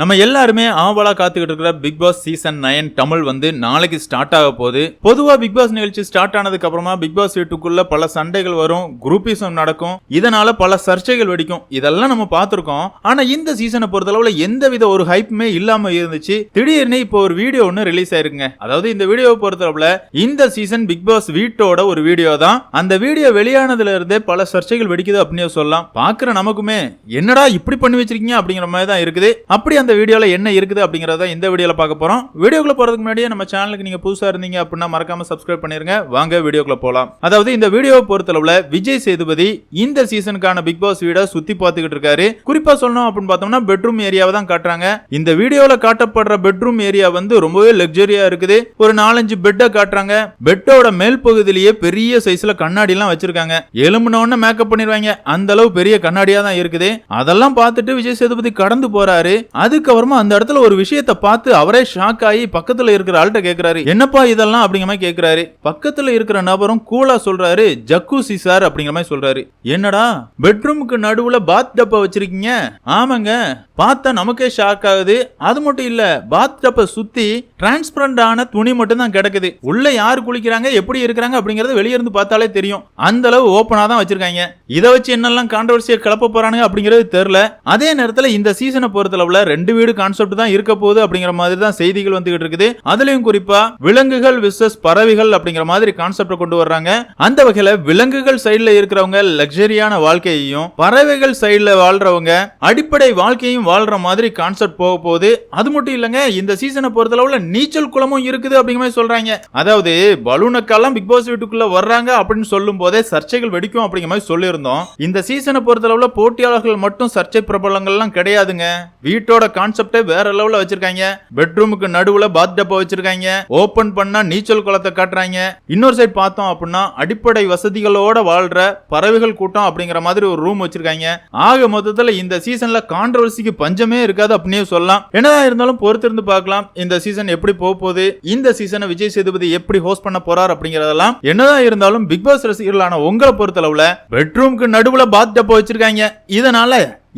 நம்ம எல்லாருமே ஆவலா காத்துக்கிட்டு இருக்கிற Bigg Boss season nine Tamil வந்து நாளைக்கு ஸ்டார்ட் ஆக போகுது. பொதுவா பிக் பாஸ் நிகழ்ச்சி ஸ்டார்ட் ஆனதுக்கு அப்புறமா பிக் பாஸ் வீட்டுக்குள்ள பல சண்டைகள் வரும் குரூப்பிசம் நடக்கும். இதனால பல சர்ச்சைகள் வெடிக்கும். இதெல்லாம் நம்ம பார்த்திருக்கோம். ஆனா இந்த சீசனை பொறுத்தளவுல எந்தவித ஒரு ஹைப்புமே இல்லாம இருந்துச்சு. திடீர்னு இப்போ ஒரு வீடியோ ஒன்று ரிலீஸ் ஆயிருக்குங்க. அதாவது இந்த வீடியோவை பொறுத்தளவுல இந்த சீசன் பிக் பாஸ் வீட்டோட ஒரு வீடியோ தான். அந்த வீடியோ வெளியானதுல இருந்தே பல சர்ச்சைகள் வெடிக்குது அப்படின்னு சொல்லலாம். பாக்குற நமக்குமே என்னடா இப்படி பண்ணி வச்சிருக்கீங்க? அப்படிங்கிற மாதிரி தான் இருக்குது. அப்படி அந்த வீடியோவில் என்ன இருக்குது அப்படிங்கறத இந்த வீடியோவில் பார்க்க போறோம். வீடியோக்குள்ள போறதுக்கு முன்னாடியே நம்ம சேனலுக்கு நீங்கள் புதுசா இருந்தீங்க அப்படின்னா மறக்காம சப்ஸ்கிரைப் பண்ணிருங்க. வாங்க வீடியோக்குள்ள போலாம். அதாவது இந்த வீடியோவை பொறுத்தளவில் விஜய் சேதுபதி இந்த சீசனுக்கான பிக் பாஸ் வீடை சுத்தி பார்த்துக்கிட்டு இருக்காரு. குறிப்பா சொல்லணும் அப்படின்னு பார்த்தோம்னா பெட்ரூம் ஏரியாவை தான் காட்டுறாங்க. இந்த வீடியோவில் காட்டப்படுற பெட்ரூம் ஏரியா வந்து ரொம்பவே லக்ஸரியா இருக்குது. ஒரு நாலஞ்சு பெட்டை காட்டுறாங்க. பெட்டோட மேல் பகுதியிலேயே பெரிய சைஸ்ல கண்ணாடி எல்லாம் வச்சிருக்காங்க. எலும்புன மேக்கப் பண்ணிடுவாங்க அந்த அளவு பெரிய கண்ணாடியா தான் இருக்குது. அதெல்லாம் பார்த்துட்டு விஜய் சேதுபதி கடந்து போறாரு. அது அதுக்கப்புறமா அந்த இடத்துல ஒரு விஷயத்தை பார்த்து அவரே ஷாக் ஆகி பக்கத்துல இருக்கிற ஆள்கிட்ட கேட்கிறாரு என்னப்பா இதெல்லாம்? அப்படிங்கிற மாதிரி கேட்கிறாரு பக்கத்துல இருக்கிற நபரும் கூலா சொல்றாரு. ஜக்கூசி சார் அப்படிங்கிற மாதிரி சொல்றாரு. என்னடா? பெட்ரூமுக்கு நடுவுல பாத் டப்பா வச்சிருக்கீங்க? ஆமாங்க. பார்த்தா நமக்கே ஷாக் ஆகுது. அது மட்டும் இல்ல பாத் டப்பை சுத்தி டிரான்ஸ்பரண்ட் ஆன துணி மட்டும் தான் கிடக்குது. உள்ள யார் குளிக்கிறாங்க எப்படி இருக்கிறாங்க அப்படிங்கறது வெளியே இருந்து பார்த்தாலே தெரியும். அந்த அளவு ஓப்பனா தான் வச்சிருக்காங்க. இதை வச்சு என்னெல்லாம் கான்ட்ரவர்சியை கிளப்ப போறானுங்க அப்படிங்கிறது தெரியல. அதே நேரத்துல இந்த சீசனை பொறுத்தளவுல ரெண்டு ரெண்டு வீடு கான்செப்ட் தான் இருக்க போகுது அப்படிங்கிற மாதிரி தான் செய்திகள் வந்துகிட்டு இருக்குது. அதுலயும் குறிப்பா விலங்குகள் விசஸ் பறவைகள் அப்படிங்கிற மாதிரி கான்செப்ட கொண்டு வர்றாங்க. அந்த வகையில விலங்குகள் சைடுல இருக்கிறவங்க லக்ஸரியான வாழ்க்கையையும் பறவைகள் சைடுல வாழ்றவங்க அடிப்படை வாழ்க்கையும் வாழ்ற மாதிரி கான்செப்ட் போக போகுது. அது மட்டும் இல்லங்க இந்த சீசனை பொறுத்தளவுல நீச்சல் குளமும் இருக்குது அப்படிங்கிற மாதிரி சொல்றாங்க. அதாவது பலூனக்கெல்லாம் பிக் பாஸ் வீட்டுக்குள்ள வர்றாங்க அப்படின்னு சொல்லும் போதே சர்ச்சைகள் வெடிக்கும் அப்படிங்கிற மாதிரி சொல்லியிருந்தோம். இந்த சீசனை பொறுத்தளவுல போட்டியாளர்கள் மட்டும் சர்ச்சை பிரபலங்கள்லாம் கிடையாதுங்க. வீட்டோட கான்செப்டே வேற லெவலில் வச்சிருக்காங்க. பெட்ரூமுக்கு நடுவுல பாத் டப்பா வச்சிருக்காங்க. ஓபன் பண்ணா நீச்சல் குளத்தை காட்டுறாங்க. இன்னொரு சைடு பார்த்தோம் அப்படின்னா அடிப்படை வசதிகளோட வாழ்ற பறவைகள் கூட்டம் அப்படிங்கிற மாதிரி ஒரு ரூம் வச்சிருக்காங்க. ஆக மொத்தத்துல இந்த சீசன்ல கான்ட்ரவர்சிக்கு பஞ்சமே இருக்காது அப்படின்னே சொல்லலாம். என்னதான் இருந்தாலும் பொறுத்திருந்து பார்க்கலாம் இந்த சீசன் எப்படி போக போகுது இந்த சீசனை விஜய் சேதுபதி எப்படி ஹோஸ்ட் பண்ண போறார் அப்படிங்கறதெல்லாம் என்னதான் இருந்தாலும் பிக் பாஸ் ரசிகர்களான உங்களை பொறுத்தளவுல பெட்ரூம்க்கு நடுவுல பாத் டப்பா வச்சிருக்காங்க. இதனால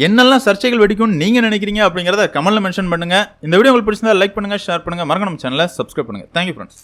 என்னெல்லாம் சர்ச்சைகள் வெடிக்கும்னு நீங்க நினைக்கிறீங்க அப்படிங்கிறத கமெண்ட்டில் மென்ஷன் பண்ணுங்க. இந்த வீடியோ உங்களுக்கு பிடிச்சிருந்தா லைக் பண்ணுங்கள் ஷேர் பண்ணுங்க. மறக்க நம்ம சேனலை சப்ஸ்கிரைப் பண்ணுங்கள் தேங்க்யூ ஃப்ரெண்ட்ஸ்